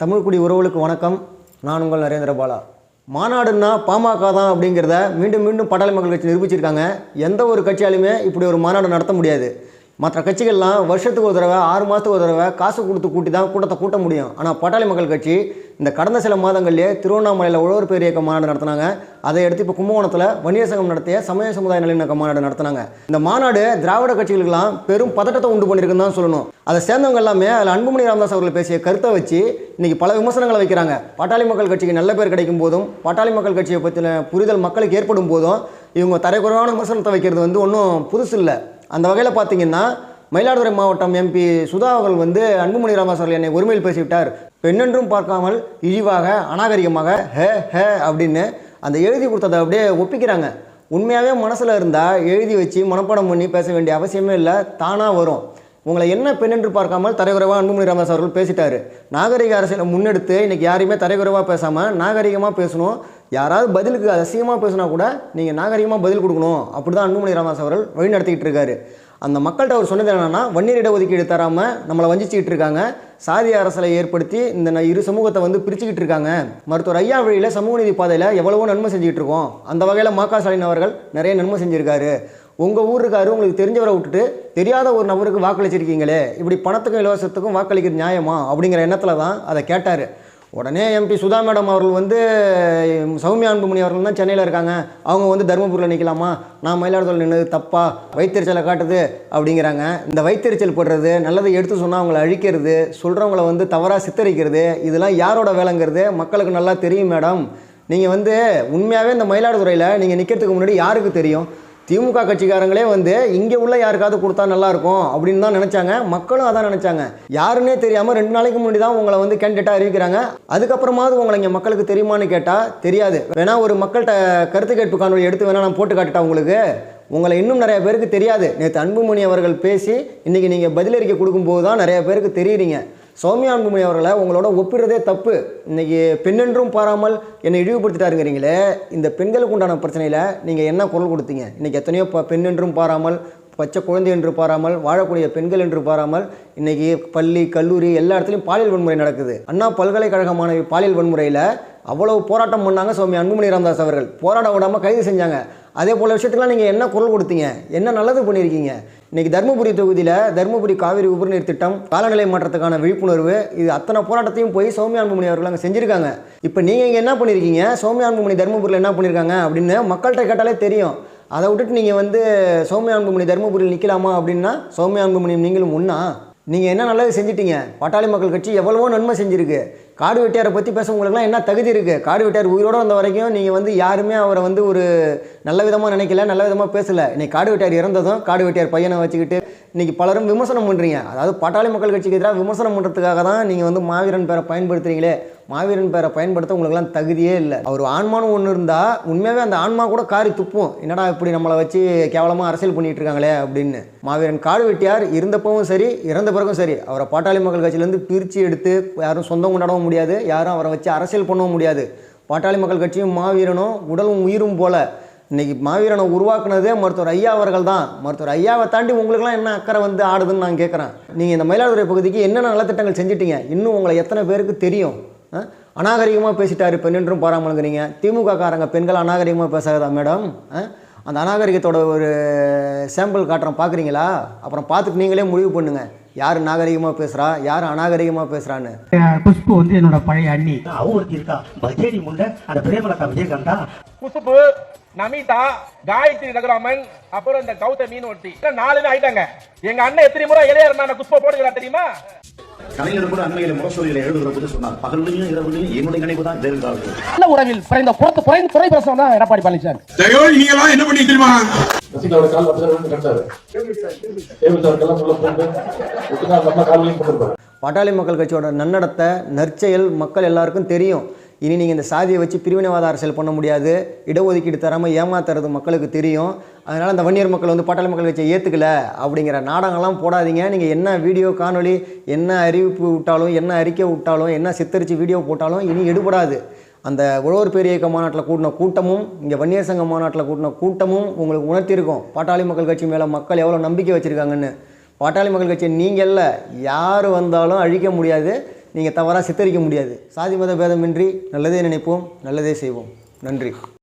தமிழ்குடி உறவுகளுக்கு வணக்கம். நான் உங்கள் நரேந்திர பாலா. மாநாடுன்னா பாமக தான் அப்படிங்கிறத மீண்டும் மீண்டும் பட்டாளி மக்கள் கட்சி நிரூபிச்சிருக்காங்க. எந்த ஒரு கட்சியாலுமே இப்படி ஒரு மாநாடு நடத்த முடியாது. மற்ற கட்சிகள்லாம் வருஷத்துக்கு ஒரு தடவை ஆறு மாதத்துக்கு ஒரு தடவை காசு கொடுத்து கூட்டி தான் கூட்டத்தை கூட்ட முடியும். ஆனால் பட்டாளி மக்கள் கட்சி இந்த கடந்த சில மாதங்கள்லேயே திருவண்ணாமலையில் உழவர் பேர் இயக்க மாநாடு நடத்தினாங்க. அதை எடுத்து இப்போ கும்பகோணத்தில் வன்னியர் சங்கம் நடத்திய சமய சமுதாய நல்லிணக்க மாநாடு நடத்தினாங்க. இந்த மாநாடு திராவிட கட்சிகளுக்கெல்லாம் பெரும் பதட்டத்தை உண்டு பண்ணியிருக்குன்னு தான் சொல்லணும். அதை சேர்ந்தவங்க எல்லாமே அதில் அன்புமணி ராமதாஸ் அவர்கள் பேசிய கருத்தை வச்சு இன்னைக்கு பல விமர்சனங்களை வைக்கிறாங்க. பட்டாளி மக்கள் கட்சிக்கு நல்ல பேர் கிடைக்கும் போதும் பட்டாளி மக்கள் கட்சியை பற்றின புரிதல் மக்களுக்கு ஏற்படும் போதும் இவங்க தரைக்குறைவான விமர்சனத்தை வைக்கிறது வந்து ஒன்றும் புதுசு இல்லை அந்த வகையில் பார்த்தீங்கன்னா மயிலாடுதுறை மாவட்டம் எம்பி சுதா அவர்கள் வந்து அன்புமணி ராமதாஸ் அவர்கள் என்னை ஒருமையில் பேசிவிட்டார். பெண்ணென்றும் பார்க்காமல் இழிவாக அநாகரிகமாக ஹே ஹே அப்படின்னு அந்த எழுதி கொடுத்ததை அப்படியே ஒப்பிக்கிறாங்க. உண்மையாகவே மனசில் இருந்தால் எழுதி வச்சு மனப்பாடம் பண்ணி பேச வேண்டிய அவசியமே இல்லை தானாக வரும். உங்களை என்ன பெண் என்று பார்க்காமல் தரைகுறைவாக அன்புமணி ராமதாஸ் அவர்கள் பேசிட்டாரு. நாகரிக அரசியலை முன்னெடுத்து இன்றைக்கி யாரையுமே தரைக்குறைவாக பேசாமல் நாகரிகமாக பேசணும். யாராவது பதிலுக்கு அசிங்கமாக பேசினா கூட நீங்கள் நாகரிகமாக பதில் கொடுக்கணும். அப்படி தான் அன்புமணி ராமதாஸ் அவர்கள் வழி நடத்திக்கிட்டு இருக்காரு. அந்த மக்கள்கிட்ட அவர் சொன்னது என்னென்னா வன்னியர் இடஒதுக்கீடு தராமல் நம்மளை வஞ்சிச்சுக்கிட்டு இருக்காங்க. சாதி அரசலை ஏற்படுத்தி இந்த ந- இரு சமூகத்தை வந்து பிரிச்சுக்கிட்டு இருக்காங்க. மருத்துவர் ஐயா வழியில் சமூக நீதி பாதையில் எவ்வளவோ நன்மை செஞ்சுக்கிட்டு இருக்கோம். அந்த வகையில் மா. ஸ்டாலின் அவர்கள் நிறைய நன்மை செஞ்சுருக்காரு. உங்கள் ஊருக்காரு உங்களுக்கு தெரிஞ்சவரை விட்டுட்டு தெரியாத ஒரு நபருக்கு வாக்களிச்சிருக்கீங்களே. இப்படி பணத்துக்கும் இலவசத்துக்கும் வாக்களிக்கிறது நியாயமா? அப்படிங்கிற எண்ணத்தில் தான் அதை கேட்டார். உடனே எம்பி சுதா மேடம் அவர்கள் வந்து சௌமியா அன்புமணி அவர்கள் தான் சென்னையில் இருக்காங்க. அவங்க வந்து தருமபுரியில் நிற்கலாமா நான் மயிலாடுதுறை நின்று தப்பா? வைத்தறிச்சலை காட்டுது அப்படிங்கிறாங்க. இந்த வைத்தறிச்சல் போடுறது நல்லதை எடுத்து சொன்னால் அவங்கள அழிக்கிறது சொல்கிறவங்கள வந்து தவறாக சித்தரிக்கிறது இதெல்லாம் யாரோட வேலைங்கிறது மக்களுக்கு நல்லா தெரியும் மேடம். நீங்கள் வந்து உண்மையாகவே இந்த மயிலாடுதுறையில் நீங்கள் நிற்கிறதுக்கு முன்னாடி யாருக்கு தெரியும்? திமுக கட்சிக்காரங்களே வந்து இங்கே உள்ள யாருக்காவது கொடுத்தா நல்லாயிருக்கும் அப்படின்னு தான் நினச்சாங்க. மக்களும் அதான் நினச்சாங்க. யாருன்னே தெரியாமல் ரெண்டு நாளைக்கு முன்னாடி தான் உங்களை வந்து கேண்டிடேட்டாக அறிவிக்கிறாங்க அதுக்கப்புறமாவது உங்களை இங்கே மக்களுக்கு தெரியுமான்னு கேட்டால் தெரியாது. வேணா ஒரு மக்கள்கிட்ட கருத்து கேட்பு காணொலி எடுத்து வேணா நான் போட்டு காட்டுட்டா உங்களுக்கு. உங்களை இன்னும் நிறைய பேருக்கு தெரியாது. நேற்று அன்புமணி அவர்கள் பேசி இன்றைக்கி நீங்கள் பதிலறிக்கை கொடுக்கும்போது தான் நிறைய பேருக்கு தெரியுறீங்க. சௌமியா அன்புமணி அவர்களை உங்களோட ஒப்பிடுறதே தப்பு. இன்னைக்கு பெண்ணென்றும் பாராமல் என்னை இழிவுபடுத்திட்டாருங்கிறீங்களே இந்த பெண்களுக்கு உண்டான பிரச்சனையில் நீங்கள் என்ன குரல் கொடுத்தீங்க? இன்றைக்கி எத்தனையோ ப பெண்ணென்றும் பாராமல் பச்சை குழந்தை என்று பாராமல் வாழக்கூடிய பெண்கள் என்று பாராமல் இன்றைக்கி பள்ளி கல்லூரி எல்லா இடத்துலையும் பாலியல் வன்முறை நடக்குது. அண்ணா பல்கலைக்கழக மாணவி பாலியல் வன்முறையில் அவ்வளவு போராட்டம் பண்ணாங்க சுவாமி அன்புமணி ராமதாஸ் அவர்கள். போராட விடாமல் கைது செஞ்சாங்க. அதே போல் விஷயத்துக்குலாம் நீங்கள் என்ன குரல் கொடுத்தீங்க? என்ன நல்லது பண்ணியிருக்கீங்க? இன்னைக்கு தருமபுரி தொகுதியில் தருமபுரி காவிரி உபரிநீர் திட்டம் காலநிலை மாற்றத்துக்கான விழிப்புணர்வு இது அத்தனை போராட்டத்தையும் போய் சௌமியா அன்புமணி அவர்கள் அங்கே செஞ்சுருக்காங்க. இப்போ நீங்கள் இங்கே என்ன பண்ணியிருக்கீங்க சௌமியா அன்புமணி தருமபுரியில் என்ன பண்ணியிருக்காங்க அப்படின்னு மக்கள்கிட்ட கேட்டாலே தெரியும். அதை விட்டுட்டு நீங்கள் வந்து சௌமியா அன்புமணி தருமபுரியில் நிற்கலாமா அப்படின்னா சௌமியா அன்புமணி நீங்களும் ஒன்றா நீங்கள் என்ன நல்லது செஞ்சிட்டீங்க? பாட்டாளி மக்கள் கட்சி எவ்வளவோ நன்மை செஞ்சுருக்கு. காடு வெட்டியாரை பற்றி பேச உங்களுக்குலாம் என்ன தகுதி இருக்குது காடு வெட்டியார் உயிரோடு வந்த வரைக்கும் நீங்கள் வந்து யாருமே அவரை வந்து ஒரு நல்ல விதமாக நினைக்கல நல்ல விதமாக பேசலை. இன்றைக்கி காடு வெட்டியார் இறந்ததும் காடு வெட்டியார் பையனை வச்சுக்கிட்டு இன்றைக்கி பலரும் விமர்சனம் பண்ணுறீங்க அதாவது பாட்டாளி மக்கள் கட்சிக்கு எதிராக விமர்சனம் பண்ணுறதுக்காக தான் நீங்கள் வந்து மாவீரன் பேரை பயன்படுத்துறீங்களே. மாவீரன் பேரை பயன்படுத்த உங்களுக்குலாம் தகுதியே இல்லை. அவர் ஆன்மானு ஒன்று இருந்தால் உண்மையாகவே அந்த ஆன்மா கூட காரி துப்பும். என்னடா இப்படி நம்மளை வச்சு கேவலமாக அரசியல் பண்ணிட்டு இருக்காங்களே அப்படின்னு. மாவீரன் காடு வெட்டியார் இருந்தப்பவும் சரி இறந்த பிறகும் சரி. அவரை பாட்டாளி மக்கள் கட்சியிலேருந்து பிரித்து எடுத்து யாரும் சொந்தம் கொண்டாடவும் முடியாது யாரும் அவரை வச்சு அரசியல் பண்ணவும் முடியாது. பாட்டாளி மக்கள் கட்சியும் மாவீரனும் உடலும் உயிரும் போல. இன்னைக்கு மாவீரனை உருவாக்குனதே மருத்துவர் ஐயா அவர்கள் தான். மருத்துவர் ஐயாவை தாண்டி உங்களுக்குலாம் என்ன அக்கறை வந்து ஆடுதுன்னு நான் கேட்குறேன் நீங்கள் இந்த மயிலாடுதுறை பகுதிக்கு என்னென்ன நலத்திட்டங்கள் செஞ்சிட்டீங்க? இன்னும் உங்களை எத்தனை பேருக்கு தெரியும்? அநாகரிகமாக பேசிட்டாரு பெண்ணென்றும் பாராமலுங்கிறீங்க. திமுக காரங்க பெண்கள் அநாகரிகமாக பேசாதா மேடம்? அந்த அநாகரிகத்தோட ஒரு சாம்பிள் காட்டுறோம் பார்க்குறீங்களா அப்புறம் பார்த்துட்டு நீங்களே முடிவு பண்ணுங்க. யார் நாகரிகமாக பேசுகிறா யார் அநாகரிகமாக பேசுகிறான்னு குஷ்பு வந்து என்னோட பழைய அண்ணி. அவ ஒருத்தி இருக்கா? பஜேடி முண்ட அந்த பிரேமலதா விஜயகாந்தா? குசுப்பு நமிதா காயத்ரி ரகுராமன் அப்புறம் இந்த கௌதமின்னு ஒருத்தி. இல்ல நாலுன்னு ஆயிட்டாங்க. எங்க அண்ணன் எத்தனை முறை இளைய இருந்தா குஷ்ப போடுகிறா தெரியுமா? கலைஞர் கூட அண்மையில முரசொலியில எழுதுகிற போது சொன்னார் பகல்லையும் இரவுலையும் என்னுடைய நினைவு தான் ஜெயலலிதாவுக்கு நல்ல உறவில் குறைந்த புறத்து குறைந்த குறை பிரசனம் தான் எடப்பாடி பழனிசாமி. தயவு நீங்க எல்லாம் என்ன பண்ணி தெரியுமா? ரசிகோட கால் காலையும் போட்டுருப்பாரு. பாட்டாளி மக்கள் கட்சியோட நன்னடத்தை நற்செயல் மக்கள் எல்லாருக்கும் தெரியும். இனி நீங்கள் இந்த சாதியை வச்சு பிரிவினைவாத அரசியல் பண்ண முடியாது. இடஒதுக்கீடு தராமல் ஏமாத்துறது மக்களுக்கு தெரியும். அதனால் அந்த வன்னியர் மக்கள் வந்து பாட்டாளி மக்கள் கட்சியை ஏற்றுக்கல அப்படிங்கிற நாடகம்லாம் போடாதீங்க. நீங்கள் என்ன வீடியோ காணொலி என்ன அறிவிப்பு விட்டாலும் என்ன அறிக்கை விட்டாலும் என்ன சித்தரித்து வீடியோ போட்டாலும் இனி எடுபடாது. அந்த உழவர் பேர் இயக்க மாநாட்டில் கூட்டின கூட்டமும் இங்கே வன்னியர் சங்க மாநாட்டில் கூட்டின கூட்டமும் உங்களுக்கு உணர்த்தியிருக்கும் பாட்டாளி மக்கள் கட்சி மேலே மக்கள் எவ்வளோ நம்பிக்கை வச்சுருக்காங்கன்னு. பாட்டாளி மக்கள் கட்சி நீங்கள் இல்லை யார் வந்தாலும் அழிக்க முடியாது. நீங்கள் தவறாக சித்தரிக்க முடியாது. சாதி மத பேதமின்றி நல்லதே நினைப்போம் நல்லதே செய்வோம். நன்றி.